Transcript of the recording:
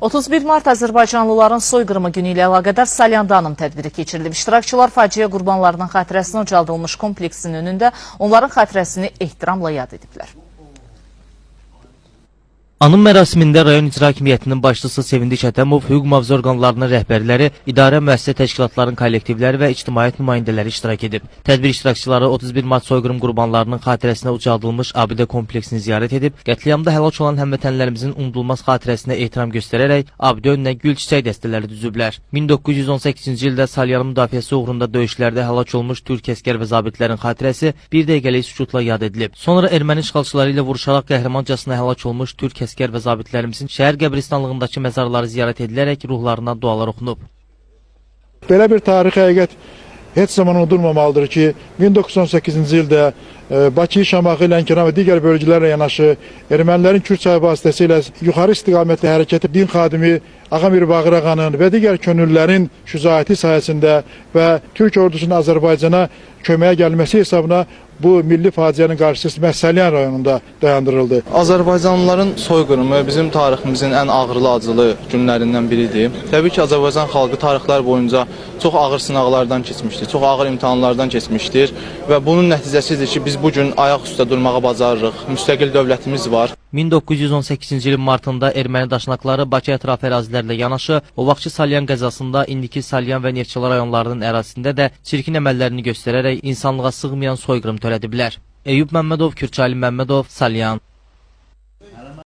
31 mart Azərbaycanlıların soyqırımı günü ilə əlaqədar Salyanda anım tədbiri keçirilib. İştirakçılar faciə qurbanlarının xatirəsinə ucaldılmış kompleksin önündə onların xatirəsini ehtiramla yad ediblər. Anım mərasimində rayon icra hakimiyyətinin başçısı Sevindik Ətəmov, hüquq mühafizə orqanlarının rəhbərləri, idarə müəssisə təşkilatların kollektivləri və ictimaiyyət nümayəndələri iştirak edib. Tədbir iştirakçıları 31 mart soyqırım qurbanlarının xatirəsinə ucaldılmış abidə kompleksini ziyarət edib, qətliamda həlak olan həmvətənlərimizin unudulmaz xatirəsinə ehtiram göstərərək abidə önünə gül çiçək dəstələri düzüblər. 1918-ci ildə Salyanın müdafiəsi uğrunda döyüşlərdə həlak olmuş türk əskər və zabitlərin xatirəsi bir dəqiqəlik sükutla yad edilib. Sonra erməni işğalçıları ilə vuruşaraq qəhrəmancasına həlak olmuş türk əskər və zabitlərimizin şəhər qəbristanlığındakı məzarları ziyarət edilərək ruhlarına dualar oxunub. Belə bir tarixi həqiqət heç zaman unudulmamalıdır ki, 1918-ci ildə Bakı, Şamaxı, Lənkəran və digər bölgələrlə yanaşı ermənilərin Kürd çayı vasitəsilə yuxarı istiqamətli hərəkəti din xadimi Ağamir Bağır ağanın və digər könüllülərin şücaəti sayəsində və Türk ordusunun Azərbaycana köməyə gəlməsi hesabına bu milli faciənin qarşısı Məsəlyan rayonunda dayandırıldı. Azərbaycanlıların soyqırımı bizim tariximizin ən ağrılı, acılı günlərindən biridir. Təbii ki, Azərbaycan xalqı tarixlər boyunca çox ağır sınaqlardan keçmişdir, çox ağır imtahanlardan keçmişdir və bunun nəticəsidir ki, biz bu gün ayaq üstə durmağa bacarırıq. Müstəqil dövlətimiz var. 1918-ci ilin martında erməni daşnaqları Bakı ətrafı ərazilərlə yanaşı, o vaxtki Salyan qəzasında indiki Salyan və Neftçala rayonlarının ərazisində də çirkin əməllərini göstərərək insanlığa sığmayan soyqırım törədiblər. Eyüp Məmmədov, Kürçaylı Məmmədov, Salyan.